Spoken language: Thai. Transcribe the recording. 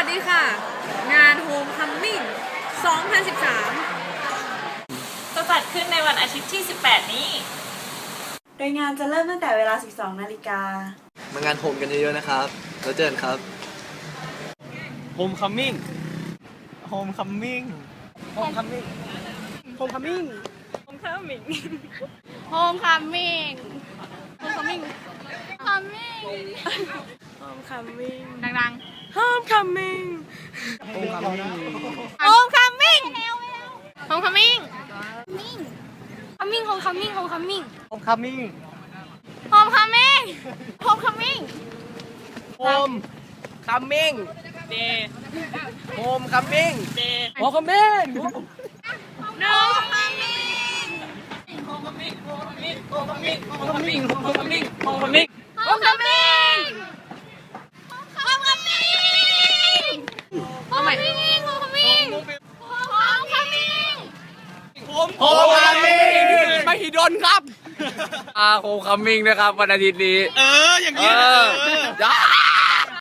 วัสดีค่ะ งาน Homecoming 2013 จะจัดขึ้นในวันอาทิตย์ที่ 18 นี้ โดยงานจะเริ่มตั้งแต่เวลา 12 นาฬิกามางานโฮมกันเยอะๆนะครับ แล้วเจอกันครับโฮมคัมมิ่งโฮมคัมมิ่งโฮมคัมมิ่งโฮมคัมมิ่ง Homecoming Homecoming Homecoming Homecoming Homecoming ดัง Homecoming โฮมคัมมิ่งๆ Homecoming Homecoming Homecoming Homecoming Homecoming โฮมคัมมิ่ง Homecoming Homecoming โฮมคัมมิ่ง Day โฮมคัมมิ่ง Day โฮมคัมมิ่ง No โฮมคัมมิ่งโฮมคัมมิ่งโฮมคัมมิ่งโฮมคัมมิ่งโฮมคัมมิ่งโฮมคัมมิ่ง Homecoming Homecoming Homecoming Homecoming Homecoming โฮมคัมมิ่งมหิดลครับอาโฮมคัมมิ่งนะครับวันอาทิตย์นี้ เอออย่างนี้เออได้